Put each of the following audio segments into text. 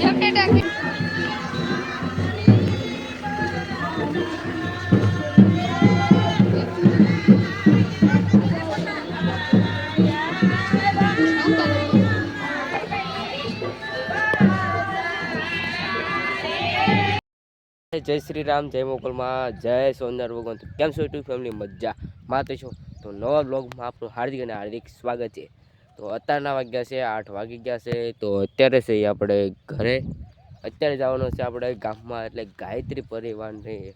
જય શ્રી રામ, જય મોકલમાં જય સોમનાથ ભગવાન. કેમ છો યુટ્યુબ ફેમિલી મજા. માતે છો? તો નવા બ્લોગમાં આપણું હાર્દિક અને હાર્દિક સ્વાગત છે. તો અત્યારના વાગ્યા છે, આઠ વાગી ગયા છે, તો અત્યારે છે આપણે ઘરે. અત્યારે જવાનું છે આપણે ગામમાં, એટલે ગાયત્રી પરિવારની,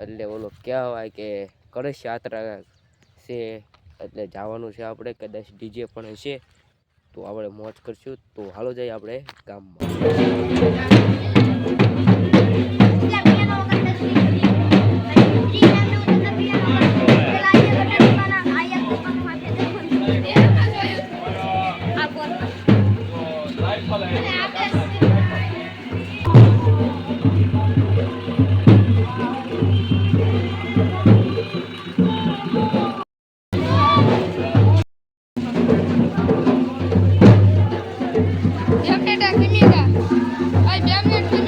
એટલે ઓલો કહેવાય કે કળશ યાત્રા છે, એટલે જવાનું છે આપણે. કદાચ ડીજે પણ હશે, તો આપણે મોજ કરશું. તો હાલો જઈએ આપણે ગામમાં. એમને ટાંકી મીધા ભાઈ બે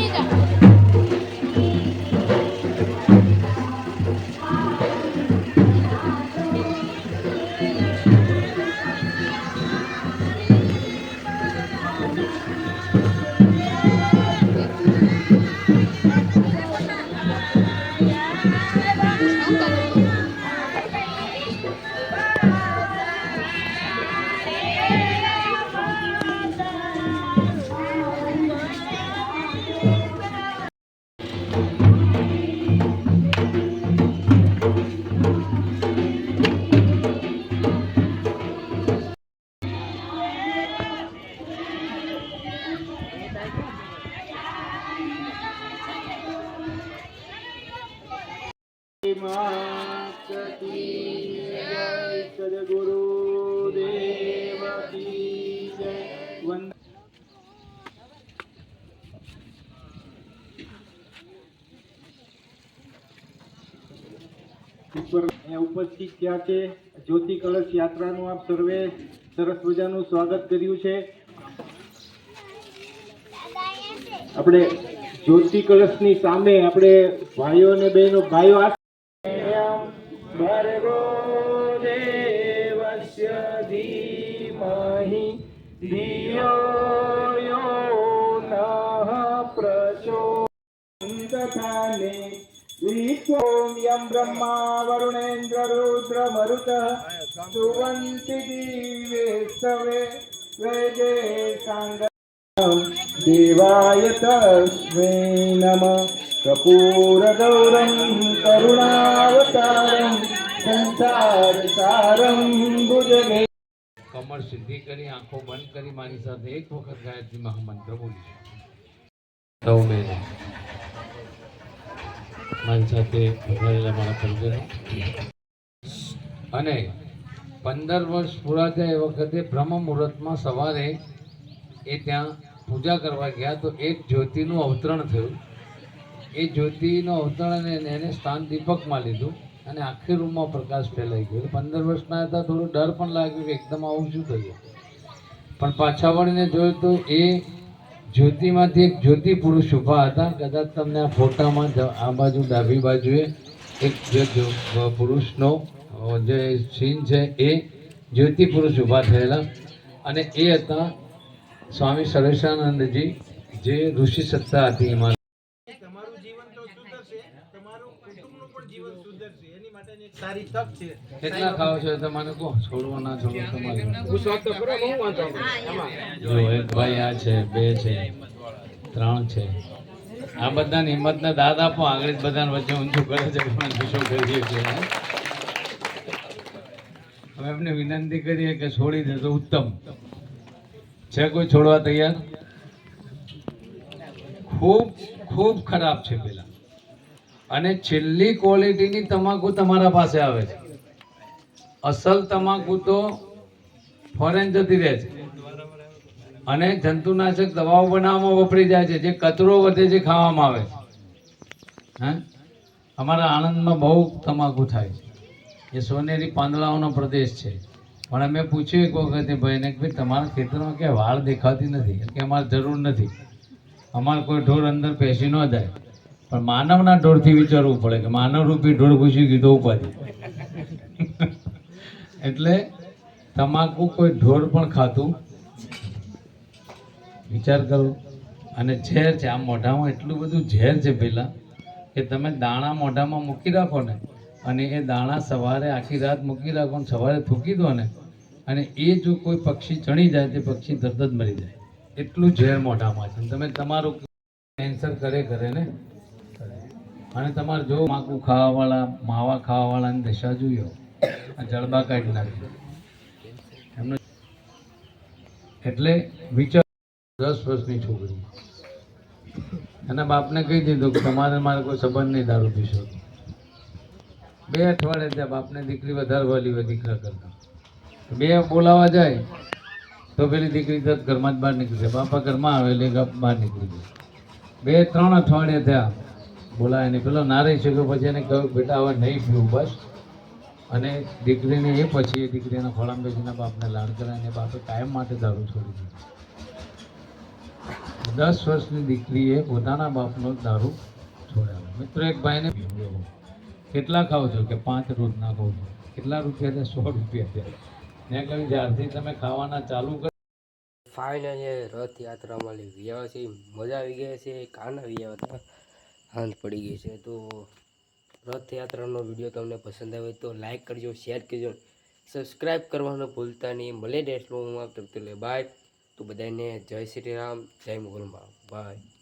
ઉપસ્થિત થયા છે જ્યોતિ કળશ યાત્રાનું આપ સર્વે સરસ મજાનું સ્વાગત કર્યું છે. આપણે જ્યોતિ કળશની સામે આપણે ભાઈઓ અને બહેનો ભાઈઓ भर्गो देवस्य धीमहि धियो यो नः प्रचोदधाने ॐ यं ब्रह्मा वरुणेन्द्ररुद्रमरुतः सुवन्ति दिवेस्तवे वेदे साङ्ग देवाय तस्मै नमः સાંગ करुणावतारं, संसारसारं ભુજગે કમર સીધી કરી આંખો બંધ કરી મારી સાથે એક વખત ગાયત્રી મહામંત્ર બોલી સૌ મેં મારી સાથે પધારેલા મારા પરિજનો અને પંદર વર્ષ પૂરા થયા એ વખતે બ્રહ્મ મુહૂર્તમાં સવારે એ ત્યાં પૂજા કરવા ગયા તો એક જ્યોતિનું અવતરણ થયું એ જ્યોતિનું અવતરણ અને એને સ્થાન દીપકમાં લીધું અને આખી રૂમમાં પ્રકાશ ફેલાઈ ગયો. પંદર વર્ષના હતા, થોડું ડર પણ લાગ્યું કે એકદમ આવું શું થયું પણ પાછા વળીને જોયું તો એ જ્યોતિમાંથી એક જ્યોતિ પુરુષ ઊભા હતા. કદાચ તમને આ ફોટામાં આ બાજુ, ડાબી બાજુએ એક જે પુરુષનો જે સીન છે એ જ્યોતિ પુરુષ ઊભા થયેલા અને એ હતા સ્વામી સર્વેશાનંદજી જે ઋષિ સત્તા હતી એમાં. સુધરશે તમારું કુટુંબનું પણ જીવન સુધરશે એની માટેની એક સારી તક છે. કેટલા ખાવ છો તમને કહો છોડવો ના છોડવો તમારી? વાત. તો કરો બહુ વાંધો જો એક ભાઈ આ છે બે છે ત્રણ છે. આ બધાને હિંમતના દાદ આપો આગળ જ બધાને વચ્ચે ઊંચું કરે છે કરીએ છીએ હવે એમને વિનંતી કરીએ કે છોડી દે તો ઉત્તમ. છે કોઈ છોડવા તૈયાર? ખૂબ ખૂબ ખરાબ છે પેલા. અને છેલ્લી ક્વોલિટીની તમાકુ તમારા પાસે આવે છે. અસલ તમાકુ તો ફોરેન જતી રહે છે. અને જંતુનાશક દવાઓ બનાવવામાં વપરી જાય છે. જે કચરો વધે છે ખાવામાં આવે છે. હે? અમારા આણંદમાં બહુ તમાકુ થાય છે. એ સોનેરી પાંદડાઓનો પ્રદેશ છે. પણ અમે પૂછ્યું એક વખતે ભાઈને કે ભાઈ, તમારા ખેતરમાં ક્યાંય વાળ દેખાતી નથી? કે અમારે જરૂર નથી? અમારે કોઈ ઢોર અંદર પેસી ન જાય. પણ માનવના ઢોરથી વિચારવું પડે કે માનવ રૂપી ઢોર ઘૂસી ગયું તો ઉપાધિ. એટલે તમાકુ કોઈ ઢોર પણ ખાતું? વિચાર કરો. અને ઝેર છે, આ મોઢામાં એટલું બધું ઝેર છે પહેલાં કે તમે દાણા મોઢામાં મૂકી રાખો ને અને એ દાણા સવારે આખી રાત મૂકી રાખો ને સવારે થૂકી દો ને અને એ જો કોઈ પક્ષી ચણી જાય તે પક્ષી તરત જ મરી જાય. એટલું ઝેર મોઢામાં છે. તમે તમારું કેન્સર કરે કરે ને અને તમારે જો માકું ખાવાવાળા, માવા ખાવાવાળાની દશા જોયો જળબા કાઢી નાખી એમને એટલે વિચાર દસ વર્ષની છોકરી. એના બાપને કહી દીધું કે તમારે મારે કોઈ સંબંધ નહીં દારૂ પીશો. તો. બે અઠવાડિયા ત્યાં બાપને દીકરી વધારે વાલી હોય દીકરા કરતા. બે બોલાવા જાય, તો પેલી દીકરી તરત ઘરમાં જ બહાર નીકળી જાય. બાપા ઘરમાં આવે એટલે બહાર નીકળી જાય. બે, ત્રણ અઠવાડિયા થયા બોલાય ને પેલો ના રહી શક્યો પછી એને કહ્યું બેટા હવે નહીં પીવું, બસ. અને દીકરીને એ પછી એ દીકરીના ખોળામ બેસીના બાપને લાડ કરાય અને બાપે કાયમ માટે દારૂ છોડી દીધું. દસ વર્ષની દીકરીએ પોતાના બાપનો દારૂ છોડાવ્યો મિત્રો, એક ભાઈને. કેટલા ખાવ છો કે પાંચ રોજના ખાવ છો. કેટલા રૂપિયા સો રૂપિયા છે. મેં કહ્યું જ્યારથી તમે ખાવાના ચાલુ કર ફાઇનલી રથયાત્રા મળી ગયા છે મજા આવી ગઈ છે કાન આવી ગયા હતા. હાંજ પડી ગઈ છે. તો રથયાત્રાનો વીડિયો તમને પસંદ આવે તો લાઈક કરજો શેર કરજો. સબસ્ક્રાઈબ કરવાનું ભૂલતા નહીં. મળે ડેશમાં હું તો લે બાય તો બધાને જય શ્રી રામ, જય મોગલમાં બાય